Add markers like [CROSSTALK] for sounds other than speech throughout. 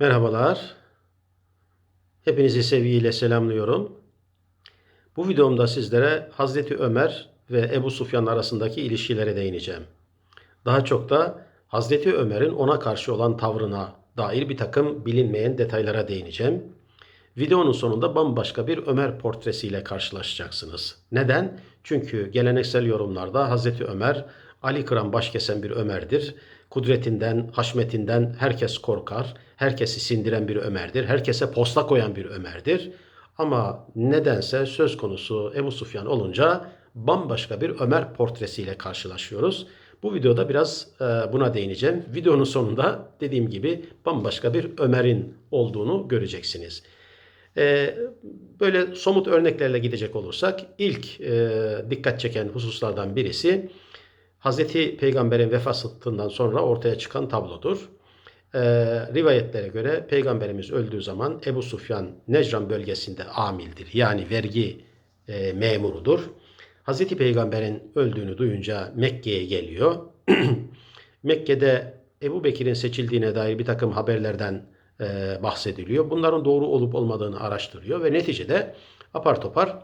Merhabalar. Hepinizi sevgiyle selamlıyorum. Bu videomda sizlere Hazreti Ömer ve Ebu Sufyan arasındaki ilişkilere değineceğim. Daha çok da Hazreti Ömer'in ona karşı olan tavrına dair bir takım bilinmeyen detaylara değineceğim. Videonun sonunda bambaşka bir Ömer portresiyle karşılaşacaksınız. Neden? Çünkü geleneksel yorumlarda Hazreti Ömer Ali Kıran baş kesen bir Ömer'dir. Kudretinden, haşmetinden herkes korkar. Herkesi sindiren bir Ömer'dir. Herkese posta koyan bir Ömer'dir. Ama nedense söz konusu Ebu Sufyan olunca bambaşka bir Ömer portresiyle karşılaşıyoruz. Bu videoda biraz e, buna değineceğim. Videonun sonunda dediğim gibi bambaşka bir Ömer'in olduğunu göreceksiniz. E, böyle somut örneklerle gidecek olursak ilk e, dikkat çeken hususlardan birisi Hazreti Peygamber'in vefatından sonra ortaya çıkan tablodur. E, rivayetlere göre Peygamberimiz öldüğü zaman Ebu Sufyan Necran bölgesinde amildir. Yani vergi e, memurudur. Hazreti Peygamber'in öldüğünü duyunca Mekke'ye geliyor. [CLEARS THROAT] Mekke'de Ebu Bekir'in seçildiğine dair bir takım haberlerden e, bahsediliyor. Bunların doğru olup olmadığını araştırıyor ve neticede apar topar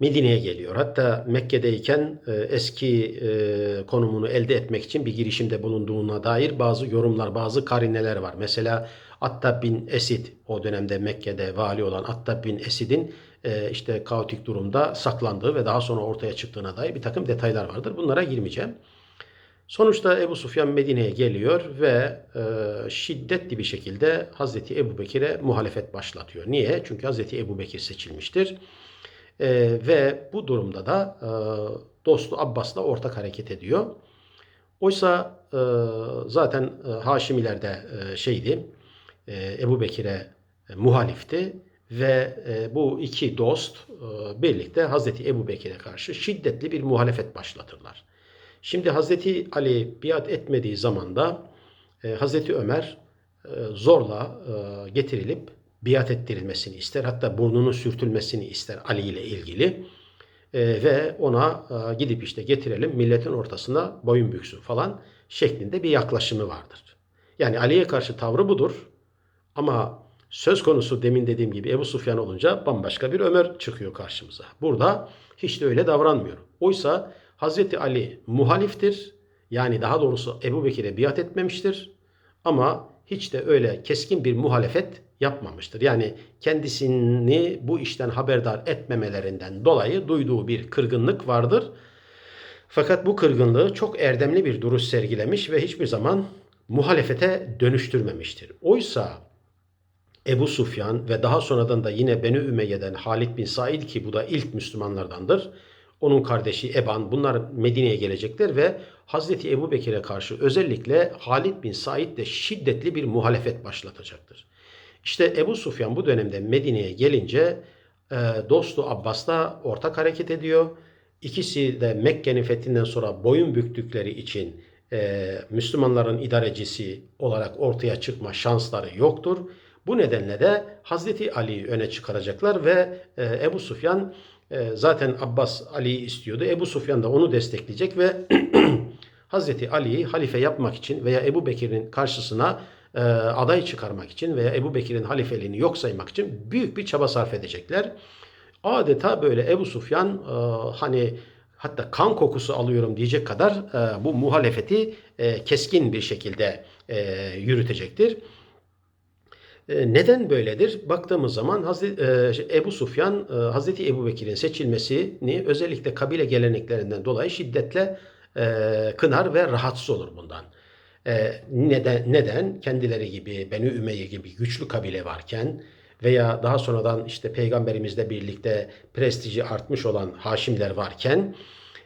Medine'ye geliyor. Hatta Mekke'deyken e, eski e, konumunu elde etmek için bir girişimde bulunduğuna dair bazı yorumlar, bazı karineler var. Mesela Attab bin Esid o dönemde Mekke'de vali olan Attab bin Esid'in e, işte kaotik durumda saklandığı ve daha sonra ortaya çıktığına dair bir takım detaylar vardır. Bunlara girmeyeceğim. Sonuçta Ebu Sufyan Medine'ye geliyor ve e, şiddetli bir şekilde Hazreti Ebu Bekir'e muhalefet başlatıyor. Niye? Çünkü Hazreti Ebu Bekir seçilmiştir. E, ve bu durumda da e, dostu Abbas'la ortak hareket ediyor. Oysa e, zaten e, Haşimilerde e, şeydi, e, Ebu Bekir'e e, muhalifti ve e, bu iki dost e, birlikte Hazreti Ebu Bekir'e karşı şiddetli bir muhalefet başlatırlar. Şimdi Hazreti Ali biat etmediği zaman da e, Hazreti Ömer e, zorla e, getirilip biat ettirilmesini ister. Hatta burnunun sürtülmesini ister Ali ile ilgili. E, ve ona e, gidip işte getirelim milletin ortasına boyun büksün falan şeklinde bir yaklaşımı vardır. Yani Ali'ye karşı tavrı budur. Ama söz konusu demin dediğim gibi Ebu Sufyan olunca bambaşka bir Ömer çıkıyor karşımıza. Burada hiç de öyle davranmıyor. Oysa Hazreti Ali muhaliftir. Yani daha doğrusu Ebu Bekir'e biat etmemiştir. Ama hiç de öyle keskin bir muhalefet yapmamıştır. Yani kendisini bu işten haberdar etmemelerinden dolayı duyduğu bir kırgınlık vardır. Fakat bu kırgınlığı çok erdemli bir duruş sergilemiş ve hiçbir zaman muhalefete dönüştürmemiştir. Oysa Ebu Sufyan ve daha sonradan da yine Beni Ümeyye'den Halid bin Said ki bu da ilk Müslümanlardandır. Onun kardeşi Eban bunlar Medine'ye gelecekler ve Hazreti Ebu Bekir'e karşı özellikle Halid bin Said de şiddetli bir muhalefet başlatacaktır. İşte Ebu Sufyan bu dönemde Medine'ye gelince e, dostu Abbas'la ortak hareket ediyor. İkisi de Mekke'nin fethinden sonra boyun büktükleri için e, Müslümanların idarecisi olarak ortaya çıkma şansları yoktur. Bu nedenle de Hazreti Ali'yi öne çıkaracaklar ve e, Ebu Sufyan e, zaten Abbas Ali'yi istiyordu. Ebu Sufyan da onu destekleyecek ve [CLEARS THROAT] Hazreti Ali'yi halife yapmak için veya Ebu Bekir'in karşısına e, aday çıkarmak için veya Ebu Bekir'in halifeliğini yok saymak için büyük bir çaba sarf edecekler. Adeta böyle Ebu Sufyan e, hani hatta kan kokusu alıyorum diyecek kadar e, bu muhalefeti e, keskin bir şekilde e, yürütecektir. E, neden böyledir? Baktığımız zaman Hazreti, e, Ebu Sufyan, e, Hazreti Ebu Bekir'in seçilmesini özellikle kabile geleneklerinden dolayı şiddetle kınar ve rahatsız olur bundan. Neden? Neden? Kendileri gibi, Beni Ümeyye gibi güçlü kabile varken veya daha sonradan işte peygamberimizle birlikte prestiji artmış olan Haşimler varken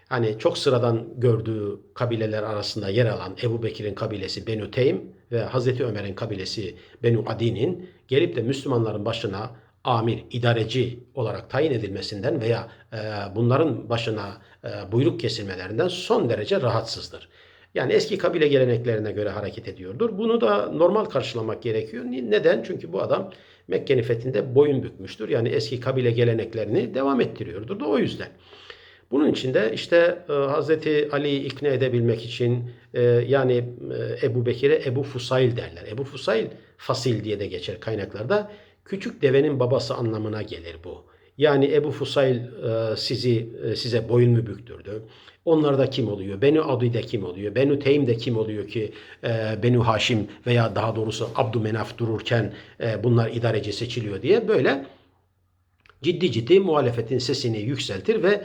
hani çok sıradan gördüğü kabileler arasında yer alan Ebu Bekir'in kabilesi Benu Teym ve Hazreti Ömer'in kabilesi Benu Adi'nin gelip de Müslümanların başına amir, idareci olarak tayin edilmesinden veya e, bunların başına e, buyruk kesilmelerinden son derece rahatsızdır. Yani eski kabile geleneklerine göre hareket ediyordur. Bunu da normal karşılamak gerekiyor. Neden? Çünkü bu adam Mekke'nin fethinde boyun bükmüştür. Yani eski kabile geleneklerini devam ettiriyordur da o yüzden. Bunun için de işte e, Hazreti Ali'yi ikna edebilmek için e, yani e, Ebu Bekir'e Ebu Fusail derler. Ebu Fusail Fasil diye de geçer kaynaklarda. Küçük devenin babası anlamına gelir bu. Yani Ebu Fusail e, sizi e, size boyun mu büktürdü? Onlar da kim oluyor? Benu Adi de kim oluyor? Benu Teym de kim oluyor ki e, Benu Haşim veya daha doğrusu Abdümenaf dururken e, bunlar idareci seçiliyor diye böyle ciddi ciddi muhalefetin sesini yükseltir ve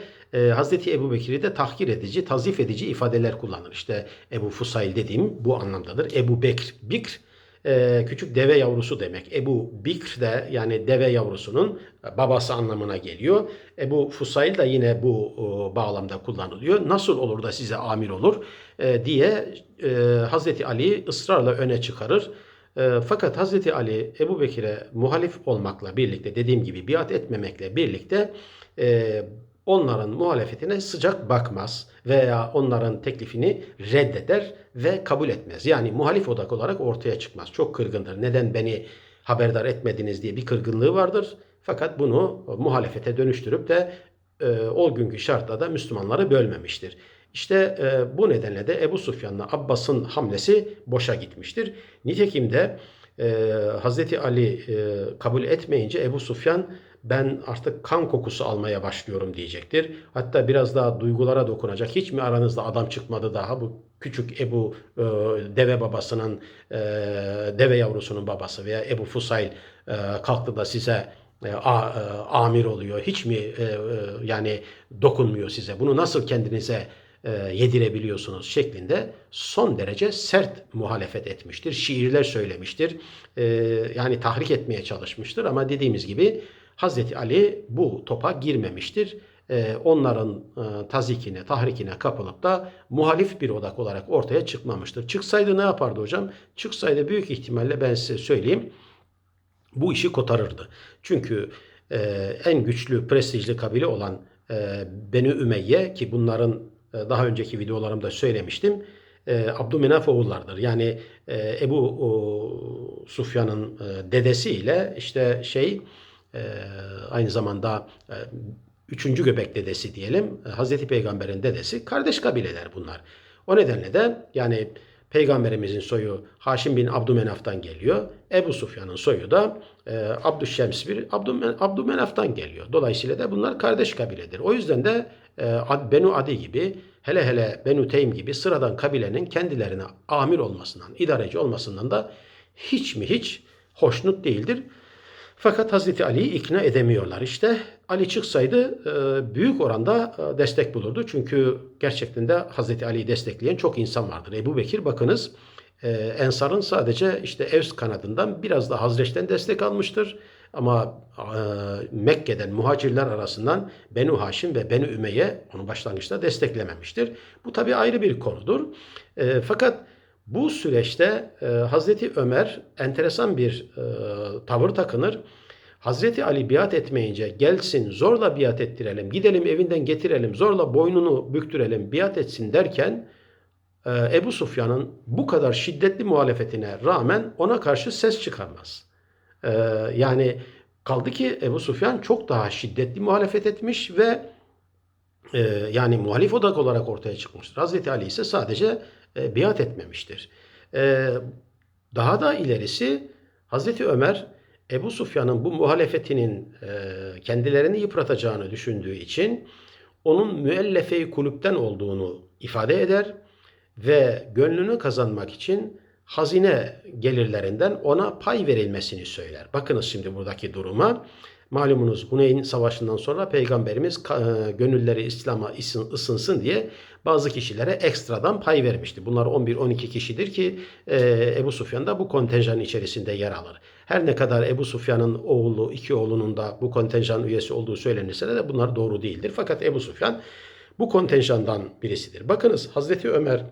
Hazreti Ebu Bekir'i de tahkir edici, tazif edici ifadeler kullanır. İşte Ebu Fusail dediğim bu anlamdadır. Ebu Bekr, Bikr e, küçük deve yavrusu demek. Ebu Bikr de yani deve yavrusunun babası anlamına geliyor. Ebu Fusail de yine bu e, bağlamda kullanılıyor. Nasıl olur da size amir olur e, diye e, Hazreti Ali ısrarla öne çıkarır. E, fakat Hazreti Ali Ebu Bekir'e muhalif olmakla birlikte dediğim gibi biat etmemekle birlikte e, onların muhalefetine sıcak bakmaz veya onların teklifini reddeder ve kabul etmez. Yani muhalif odak olarak ortaya çıkmaz. Çok kırgındır. Neden beni haberdar etmediniz diye bir kırgınlığı vardır. Fakat bunu muhalefete dönüştürüp de e, o günkü şartta da Müslümanları bölmemiştir. İşte e, bu nedenle de Ebu Sufyan'la Abbas'ın hamlesi boşa gitmiştir. Nitekim de e, Hazreti Ali e, kabul etmeyince Ebu Sufyan ben artık kan kokusu almaya başlıyorum diyecektir. Hatta biraz daha duygulara dokunacak. Hiç mi aranızda adam çıkmadı daha bu küçük Ebu e, deve babasının e, deve yavrusunun babası veya Ebu Fusail e, kalktı da size e, a, e, amir oluyor. Hiç mi e, e, yani dokunmuyor size? Bunu nasıl kendinize e, yedirebiliyorsunuz şeklinde son derece sert muhalefet etmiştir. Şiirler söylemiştir. E, yani tahrik etmeye çalışmıştır ama dediğimiz gibi Hazreti Ali bu topa girmemiştir. E, onların e, tazikine, tahrikine kapılıp da muhalif bir odak olarak ortaya çıkmamıştır. Çıksaydı ne yapardı hocam? Çıksaydı büyük ihtimalle ben size söyleyeyim bu işi kotarırdı. Çünkü e, en güçlü, prestijli kabile olan e, Beni Ümeyye ki bunların daha önceki videolarımda söylemiştim. Abdümenaf oğullardır. Yani Ebu Sufyan'ın e, dedesiyle işte şey aynı zamanda e, üçüncü göbek dedesi diyelim. E, Hazreti Peygamber'in dedesi. Kardeş kabileler bunlar. O nedenle de yani Peygamberimizin soyu Haşim bin Abdümenaf'tan geliyor. Ebu Sufyan'ın soyu da e, Abdüşşems bir Abdümen, Abdümenaf'tan geliyor. Dolayısıyla da bunlar kardeş kabiledir. O yüzden de e, Benu Adi gibi hele hele Benu Teym gibi sıradan kabilenin kendilerine amir olmasından, idareci olmasından da hiç mi hiç hoşnut değildir. Fakat Hazreti Ali'yi ikna edemiyorlar. İşte Ali çıksaydı e, büyük oranda e, destek bulurdu. Çünkü gerçekten de Hazreti Ali'yi destekleyen çok insan vardır. Ebu Bekir bakınız e, Ensar'ın sadece işte Evs kanadından biraz da Hazreç'ten destek almıştır. Ama Mekke'den muhacirler arasından Benu Haşim ve Benu Ümeyye onu başlangıçta desteklememiştir. Bu tabi ayrı bir konudur. Fakat bu süreçte e, Hazreti Ömer enteresan bir e, tavır takınır. Hazreti Ali biat etmeyince gelsin zorla biat ettirelim, gidelim evinden getirelim, zorla boynunu büktürelim, biat etsin derken e, Ebu Sufyan'ın bu kadar şiddetli muhalefetine rağmen ona karşı ses çıkarmaz. E, yani kaldı ki Ebu Sufyan çok daha şiddetli muhalefet etmiş ve e, yani muhalif odak olarak ortaya çıkmıştır. Hazreti Ali ise sadece e, biat etmemiştir. E, daha da ilerisi Hazreti Ömer Ebu Sufyan'ın bu muhalefetinin e, kendilerini yıpratacağını düşündüğü için onun müellefe kulüpten olduğunu ifade eder ve gönlünü kazanmak için hazine gelirlerinden ona pay verilmesini söyler. Bakınız şimdi buradaki duruma. Malumunuz Huneyn Savaşı'ndan sonra Peygamberimiz e, gönülleri İslam'a ısınsın diye bazı kişilere ekstradan pay vermişti. Bunlar 11-12 kişidir ki e, Ebu Sufyan da bu kontenjan içerisinde yer alır. Her ne kadar Ebu Sufyan'ın oğlu, iki oğlunun da bu kontenjan üyesi olduğu söylenirse de bunlar doğru değildir. Fakat Ebu Sufyan bu kontenjandan birisidir. Bakınız Hazreti Ömer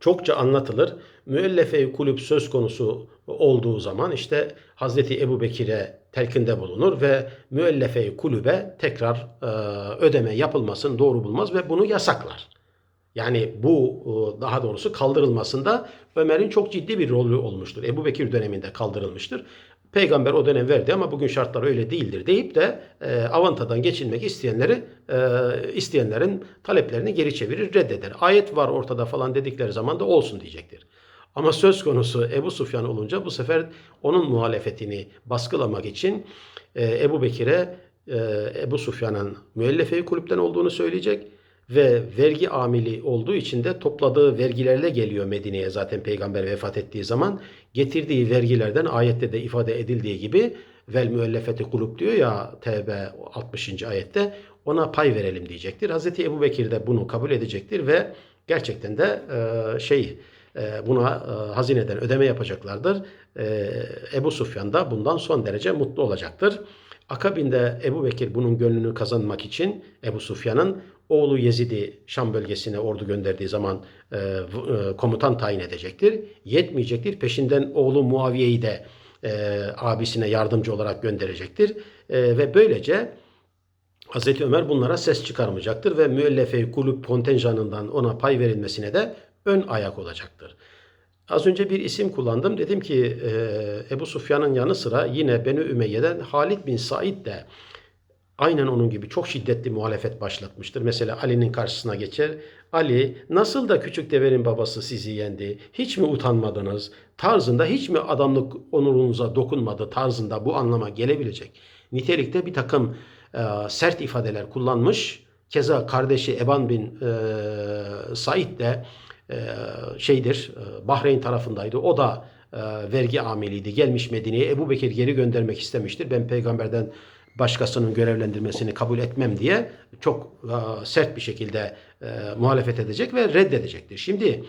çokça anlatılır. Müellefe kulüp söz konusu olduğu zaman işte Hazreti Ebu Bekir'e telkinde bulunur ve müellefe kulübe tekrar e, ödeme yapılmasını doğru bulmaz ve bunu yasaklar. Yani bu e, daha doğrusu kaldırılmasında Ömer'in çok ciddi bir rolü olmuştur. Ebu Bekir döneminde kaldırılmıştır. Peygamber o dönem verdi ama bugün şartlar öyle değildir deyip de e, avantadan geçinmek isteyenleri e, isteyenlerin taleplerini geri çevirir, reddeder. Ayet var ortada falan dedikleri zaman da olsun diyecektir. Ama söz konusu Ebu Sufyan olunca bu sefer onun muhalefetini baskılamak için e, Ebu Bekir'e e, Ebu Sufyan'ın müellefe kulüpten olduğunu söyleyecek ve vergi amili olduğu için de topladığı vergilerle geliyor Medine'ye zaten peygamber vefat ettiği zaman getirdiği vergilerden ayette de ifade edildiği gibi vel müellefeti kulüp diyor ya TB 60. ayette ona pay verelim diyecektir. Hazreti Ebu Bekir de bunu kabul edecektir ve gerçekten de e, şey buna e, hazineden ödeme yapacaklardır. E, Ebu Sufyan da bundan son derece mutlu olacaktır. Akabinde Ebu Bekir bunun gönlünü kazanmak için Ebu Sufyan'ın oğlu Yezid'i Şam bölgesine ordu gönderdiği zaman e, e, komutan tayin edecektir. Yetmeyecektir. Peşinden oğlu Muaviye'yi de abisine yardımcı olarak gönderecektir. Ve böylece Hazreti Ömer bunlara ses çıkarmayacaktır ve müellefe kulüp kontenjanından ona pay verilmesine de ön ayak olacaktır. Az önce bir isim kullandım. Dedim ki e, Ebu Sufyan'ın yanı sıra yine Beni Ümeyye'den Halid bin Said de aynen onun gibi çok şiddetli muhalefet başlatmıştır. Mesela Ali'nin karşısına geçer. Ali nasıl da küçük devenin babası sizi yendi? Hiç mi utanmadınız? Tarzında hiç mi adamlık onurunuza dokunmadı tarzında bu anlama gelebilecek. Nitelikte bir takım e, sert ifadeler kullanmış. Keza kardeşi Eban bin e, Said de şeydir e, Bahreyn tarafındaydı. O da e, vergi ameliydi. Gelmiş Medine'ye Ebu Bekir geri göndermek istemiştir. Ben peygamberden başkasının görevlendirmesini kabul etmem diye çok e, sert bir şekilde e, muhalefet edecek ve reddedecektir. Şimdi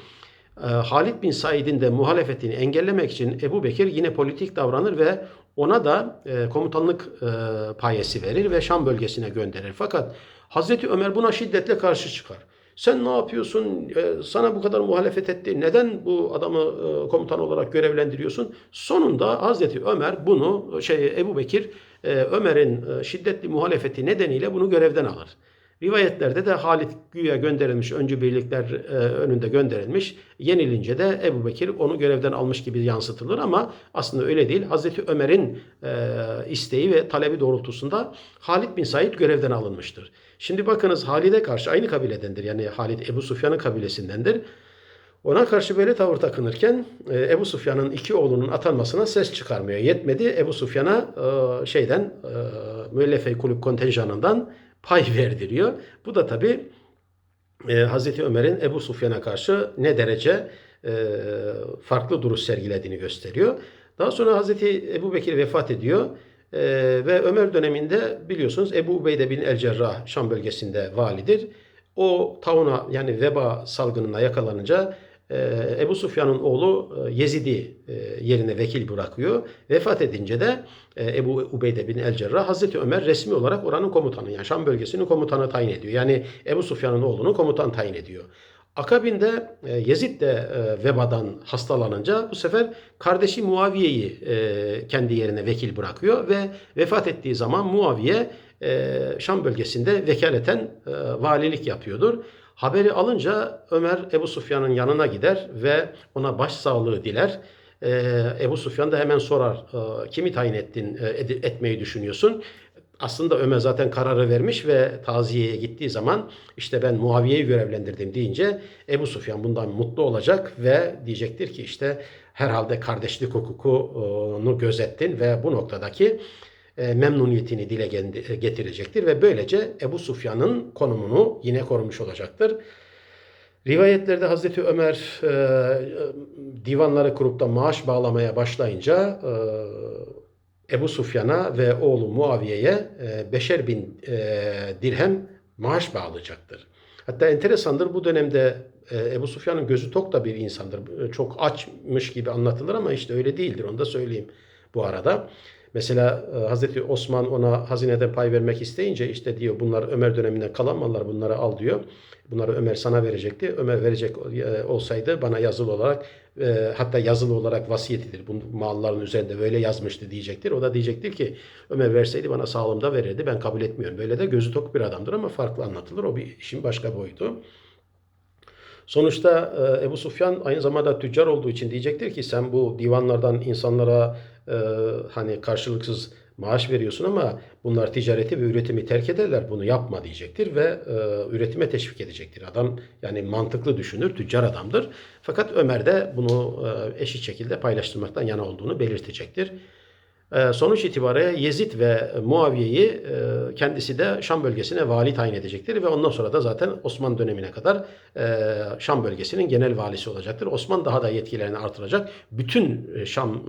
e, Halid bin Said'in de muhalefetini engellemek için Ebu Bekir yine politik davranır ve ona da e, komutanlık e, payesi verir ve Şam bölgesine gönderir. Fakat Hazreti Ömer buna şiddetle karşı çıkar. Sen ne yapıyorsun? E, sana bu kadar muhalefet etti. Neden bu adamı e, komutan olarak görevlendiriyorsun? Sonunda Hazreti Ömer bunu şey Ebu Bekir e, Ömer'in e, şiddetli muhalefeti nedeniyle bunu görevden alır. Rivayetlerde de Halit güya gönderilmiş, öncü birlikler önünde gönderilmiş. Yenilince de Ebu Bekir onu görevden almış gibi yansıtılır ama aslında öyle değil. Hazreti Ömer'in isteği ve talebi doğrultusunda Halid bin Said görevden alınmıştır. Şimdi bakınız Halid'e karşı aynı kabiledendir. Yani Halid Ebu Sufyan'ın kabilesindendir. Ona karşı böyle tavır takınırken e, Ebu Sufyan'ın iki oğlunun atanmasına ses çıkarmıyor. Yetmedi Ebu Sufyan'a e, şeyden e, müellefe kulüp kontenjanından pay [LAUGHS] verdiriyor. Bu da tabi Hazreti Ömer'in Ebu Sufyan'a karşı ne derece farklı duruş sergilediğini gösteriyor. Daha sonra Hazreti Ebu Bekir vefat ediyor. E, ve Ömer döneminde biliyorsunuz Ebu Ubeyde bin El Cerrah Şam bölgesinde validir. O tauna yani veba salgınına yakalanınca e, Ebu Sufyan'ın oğlu e, Yezid'i e, yerine vekil bırakıyor. Vefat edince de e, Ebu Ubeyde bin El Cerrah Hazreti Ömer resmi olarak oranın komutanı yani Şam bölgesinin komutanı tayin ediyor. Yani Ebu Sufyan'ın oğlunu komutan tayin ediyor. Akabinde e, Yezid de e, vebadan hastalanınca bu sefer kardeşi Muaviye'yi e, kendi yerine vekil bırakıyor ve vefat ettiği zaman Muaviye Şam bölgesinde vekaleten valilik yapıyordur. Haberi alınca Ömer Ebu Sufyan'ın yanına gider ve ona başsağlığı diler. Ebu Sufyan da hemen sorar kimi tayin ettin etmeyi düşünüyorsun? Aslında Ömer zaten kararı vermiş ve taziyeye gittiği zaman işte ben Muaviye'yi görevlendirdim deyince Ebu Sufyan bundan mutlu olacak ve diyecektir ki işte herhalde kardeşlik hukukunu gözettin ve bu noktadaki e, memnuniyetini dile getirecektir ve böylece Ebu Sufyan'ın konumunu yine korumuş olacaktır. Rivayetlerde Hazreti Ömer e, divanları kurup da maaş bağlamaya başlayınca e, Ebu Sufyan'a ve oğlu Muaviye'ye e, beşer bin e, dirhem maaş bağlayacaktır. Hatta enteresandır bu dönemde e, Ebu Sufyan'ın gözü tok da bir insandır. Çok açmış gibi anlatılır ama işte öyle değildir onu da söyleyeyim bu arada. Mesela e, Hazreti Osman ona hazineden pay vermek isteyince işte diyor bunlar Ömer döneminden kalan mallar bunları al diyor. Bunları Ömer sana verecekti. Ömer verecek e, olsaydı bana yazılı olarak e, hatta yazılı olarak vasiyetidir. Bu malların üzerinde böyle yazmıştı diyecektir. O da diyecektir ki Ömer verseydi bana sağlımda verirdi. Ben kabul etmiyorum. Böyle de gözü tok bir adamdır ama farklı anlatılır. O bir işin başka boyutu. Sonuçta Ebu Sufyan aynı zamanda tüccar olduğu için diyecektir ki sen bu divanlardan insanlara e, hani karşılıksız maaş veriyorsun ama bunlar ticareti ve üretimi terk ederler. Bunu yapma diyecektir ve e, üretime teşvik edecektir. Adam yani mantıklı düşünür, tüccar adamdır. Fakat Ömer de bunu e, eşit şekilde paylaştırmaktan yana olduğunu belirtecektir. E, sonuç itibariyle Yezid ve Muaviye'yi e, kendisi de Şam bölgesine vali tayin edecektir ve ondan sonra da zaten Osman dönemine kadar e, Şam bölgesinin genel valisi olacaktır. Osman daha da yetkilerini artıracak. Bütün e, Şam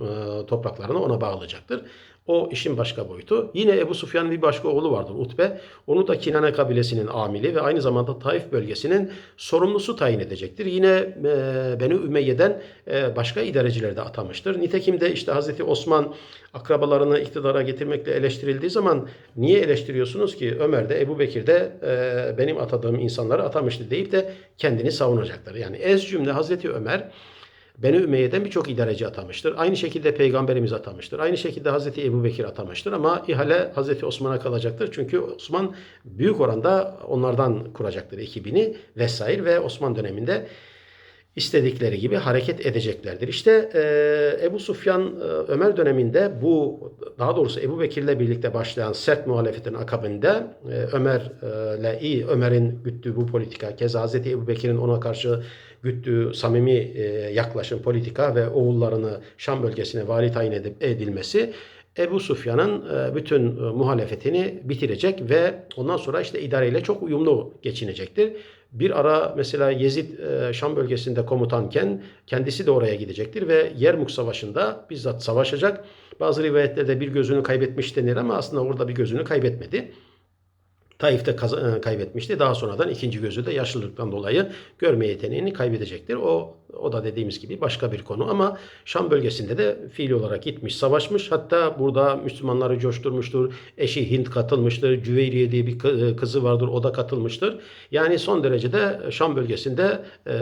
topraklarını ona bağlayacaktır. O işin başka boyutu. Yine Ebu Sufyan'ın bir başka oğlu vardır Utbe. Onu da Kinane kabilesinin amili ve aynı zamanda Taif bölgesinin sorumlusu tayin edecektir. Yine e, Beni Ümeyye'den e, başka idareciler de atamıştır. Nitekim de işte Hazreti Osman akrabalarını iktidara getirmekle eleştirildiği zaman niye eleştiriyorsunuz ki Ömer de Ebu Bekir de e, benim atadığım insanları atamıştı deyip de kendini savunacaktır. Yani ez cümle Hazreti Ömer Beni Ümeyye'den birçok idareci atamıştır. Aynı şekilde Peygamberimiz atamıştır. Aynı şekilde Hazreti Ebu Bekir atamıştır. Ama ihale Hazreti Osman'a kalacaktır. Çünkü Osman büyük oranda onlardan kuracaktır ekibini vesaire ve Osman döneminde istedikleri gibi hareket edeceklerdir. İşte e, Ebu Sufyan e, Ömer döneminde bu daha doğrusu Ebu Bekir'le birlikte başlayan sert muhalefetin akabinde e, Ömer'le iyi Ömer'in güttüğü bu politika keza Hazreti Ebu Bekir'in ona karşı güttüğü samimi e, yaklaşım politika ve oğullarını Şam bölgesine vali tayin edip edilmesi Ebu Sufyan'ın e, bütün e, muhalefetini bitirecek ve ondan sonra işte idareyle çok uyumlu geçinecektir. Bir ara mesela Yezid e, Şam bölgesinde komutanken kendisi de oraya gidecektir ve Yermuk Savaşı'nda bizzat savaşacak. Bazı rivayetlerde bir gözünü kaybetmiş denir ama aslında orada bir gözünü kaybetmedi. Taif'te kaz- kaybetmişti. Daha sonradan ikinci gözü de yaşlılıktan dolayı görme yeteneğini kaybedecektir. O o da dediğimiz gibi başka bir konu ama Şam bölgesinde de fiil olarak gitmiş, savaşmış. Hatta burada Müslümanları coşturmuştur. Eşi Hint katılmıştır. Cüveyriye diye bir kızı vardır. O da katılmıştır. Yani son derecede Şam bölgesinde e,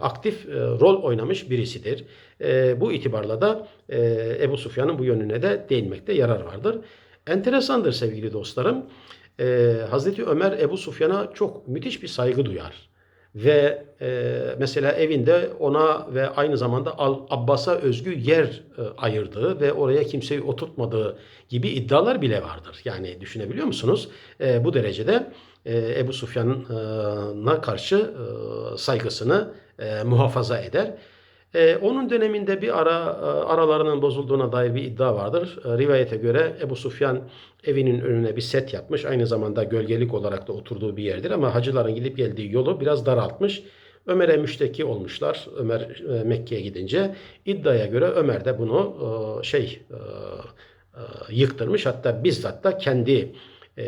aktif e, rol oynamış birisidir. E, bu itibarla da e, Ebu Sufyan'ın bu yönüne de değinmekte yarar vardır. Enteresandır sevgili dostlarım. Ee, Hazreti Ömer Ebu Sufyan'a çok müthiş bir saygı duyar. Ve e, mesela evinde ona ve aynı zamanda Abbas'a özgü yer e, ayırdığı ve oraya kimseyi oturtmadığı gibi iddialar bile vardır. Yani düşünebiliyor musunuz? E, bu derecede e, Ebu Sufyan'a karşı e, saygısını e, muhafaza eder. Ee, onun döneminde bir ara e, aralarının bozulduğuna dair bir iddia vardır. E, rivayete göre Ebu Sufyan evinin önüne bir set yapmış. Aynı zamanda gölgelik olarak da oturduğu bir yerdir ama hacıların gidip geldiği yolu biraz daraltmış. Ömer'e müşteki olmuşlar. Ömer e, Mekke'ye gidince iddiaya göre Ömer de bunu e, şey e, e, yıktırmış. Hatta bizzat da kendi e,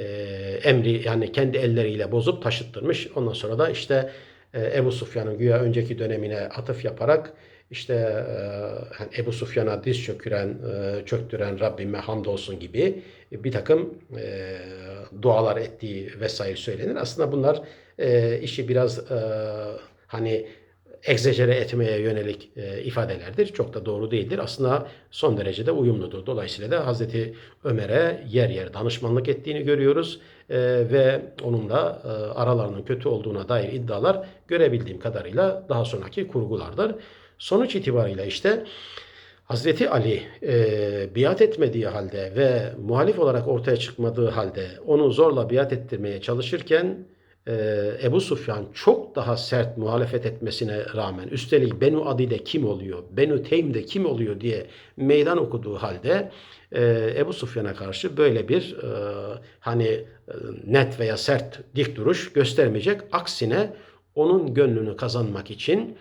emri yani kendi elleriyle bozup taşıttırmış. Ondan sonra da işte e, Ebu Sufyan'ın güya önceki dönemine atıf yaparak işte e, hani Ebu Sufyan'a diz çöküren, e, çöktüren Rabbime hamdolsun gibi bir takım e, dualar ettiği vesaire söylenir. Aslında bunlar e, işi biraz e, hani egzecere etmeye yönelik e, ifadelerdir. Çok da doğru değildir. Aslında son derecede uyumludur. Dolayısıyla da Hazreti Ömer'e yer yer danışmanlık ettiğini görüyoruz. E, ve onun da e, aralarının kötü olduğuna dair iddialar görebildiğim kadarıyla daha sonraki kurgulardır. Sonuç itibariyle işte Hazreti Ali e, biat etmediği halde ve muhalif olarak ortaya çıkmadığı halde onu zorla biat ettirmeye çalışırken e, Ebu Sufyan çok daha sert muhalefet etmesine rağmen üstelik Benu Adi'de kim oluyor, Benu Teym'de kim oluyor diye meydan okuduğu halde e, Ebu Sufyan'a karşı böyle bir e, hani e, net veya sert dik duruş göstermeyecek. Aksine onun gönlünü kazanmak için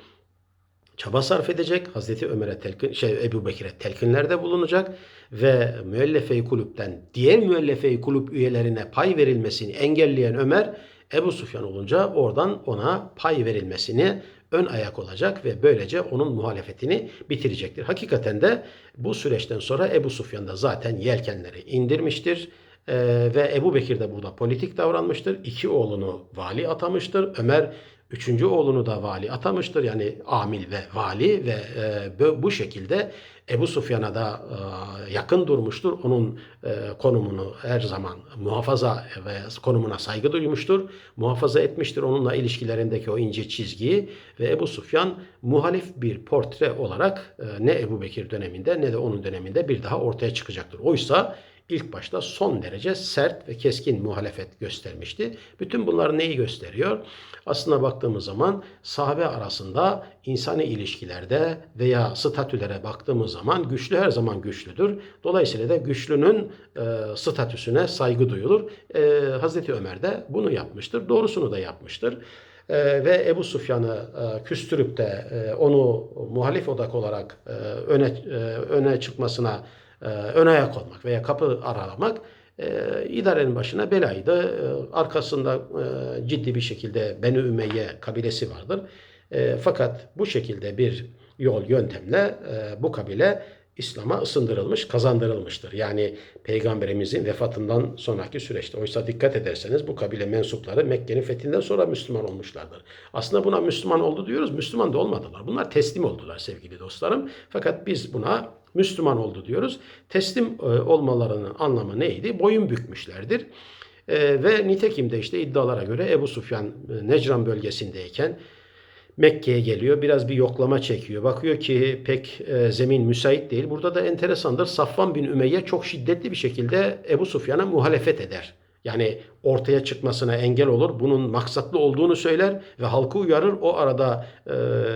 çaba sarf edecek. Hazreti Ömer'e telkin, şey Ebu Bekir'e telkinlerde bulunacak ve müellefe-i kulüpten diğer müellefe-i kulüp üyelerine pay verilmesini engelleyen Ömer Ebu Sufyan olunca oradan ona pay verilmesini ön ayak olacak ve böylece onun muhalefetini bitirecektir. Hakikaten de bu süreçten sonra Ebu Sufyan da zaten yelkenleri indirmiştir. Ee, ve Ebu Bekir de burada politik davranmıştır. İki oğlunu vali atamıştır. Ömer Üçüncü oğlunu da vali atamıştır. Yani amil ve vali ve e, bu şekilde Ebu Sufyan'a da e, yakın durmuştur. Onun e, konumunu her zaman muhafaza ve konumuna saygı duymuştur. Muhafaza etmiştir onunla ilişkilerindeki o ince çizgiyi ve Ebu Sufyan muhalif bir portre olarak e, ne Ebu Bekir döneminde ne de onun döneminde bir daha ortaya çıkacaktır. Oysa ilk başta son derece sert ve keskin muhalefet göstermişti. Bütün bunlar neyi gösteriyor? Aslına baktığımız zaman sahabe arasında insani ilişkilerde veya statülere baktığımız zaman güçlü her zaman güçlüdür. Dolayısıyla da güçlünün e, statüsüne saygı duyulur. E, Hazreti Ömer de bunu yapmıştır. Doğrusunu da yapmıştır. E, ve Ebu Sufyan'ı e, küstürüp de e, onu muhalif odak olarak e, öne e, öne çıkmasına e, ön ayak olmak veya kapı aralamak e, idarenin başına belaydı. E, arkasında e, ciddi bir şekilde Beni Ümeyye kabilesi vardır. E, fakat bu şekilde bir yol yöntemle e, bu kabile İslam'a ısındırılmış, kazandırılmıştır. Yani Peygamberimizin vefatından sonraki süreçte. Oysa dikkat ederseniz bu kabile mensupları Mekke'nin fethinden sonra Müslüman olmuşlardır. Aslında buna Müslüman oldu diyoruz, Müslüman da olmadılar. Bunlar teslim oldular sevgili dostlarım. Fakat biz buna Müslüman oldu diyoruz. Teslim e, olmalarının anlamı neydi? Boyun bükmüşlerdir. E, ve nitekim de işte iddialara göre Ebu Sufyan e, Necran bölgesindeyken Mekke'ye geliyor. Biraz bir yoklama çekiyor. Bakıyor ki pek zemin müsait değil. Burada da enteresandır. Safvan bin Ümeyye çok şiddetli bir şekilde Ebu Sufyan'a muhalefet eder. Yani ortaya çıkmasına engel olur. Bunun maksatlı olduğunu söyler ve halkı uyarır. O arada e,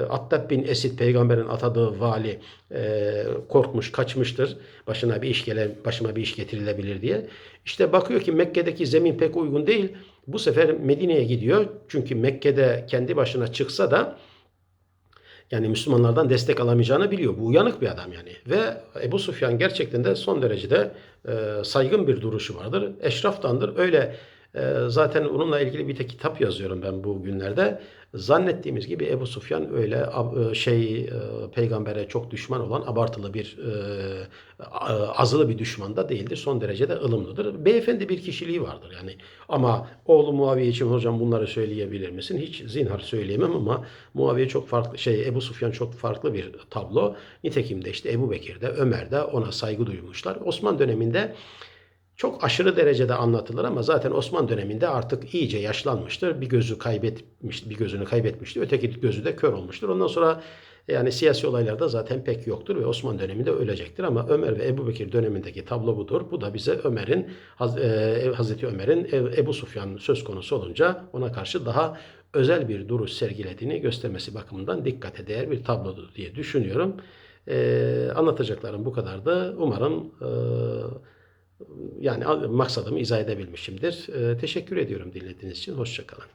Attab bin Esid peygamberin atadığı vali e, korkmuş, kaçmıştır. Başına bir iş gele, başıma bir iş getirilebilir diye. İşte bakıyor ki Mekke'deki zemin pek uygun değil. Bu sefer Medine'ye gidiyor. Çünkü Mekke'de kendi başına çıksa da yani Müslümanlardan destek alamayacağını biliyor. Bu uyanık bir adam yani. Ve Ebu Sufyan gerçekten de son derecede e, saygın bir duruşu vardır. Eşraftandır. Öyle zaten onunla ilgili bir tek kitap yazıyorum ben bu günlerde. Zannettiğimiz gibi Ebu Sufyan öyle e, şey e, peygambere çok düşman olan abartılı bir e, azılı bir düşman da değildir. Son derecede ılımlıdır. Beyefendi bir kişiliği vardır yani. Ama oğlu Muaviye için hocam bunları söyleyebilir misin? Hiç zinhar söyleyemem ama Muaviye çok farklı şey Ebu Sufyan çok farklı bir tablo. Nitekim de işte Ebu Bekir de Ömer de ona saygı duymuşlar. Osman döneminde çok aşırı derecede anlatılır ama zaten Osman döneminde artık iyice yaşlanmıştır. Bir gözü kaybetmiş, bir gözünü kaybetmişti. Öteki gözü de kör olmuştur. Ondan sonra yani siyasi olaylarda zaten pek yoktur ve Osman döneminde ölecektir ama Ömer ve Ebu Bekir dönemindeki tablo budur. Bu da bize Ömer'in e, Hazreti Ömer'in Ebu Sufyan söz konusu olunca ona karşı daha özel bir duruş sergilediğini göstermesi bakımından dikkate değer bir tablodur diye düşünüyorum. E, anlatacaklarım bu kadardı. Umarım e, yani maksadımı izah edebilmişimdir. E, teşekkür ediyorum dinlediğiniz için. Hoşçakalın.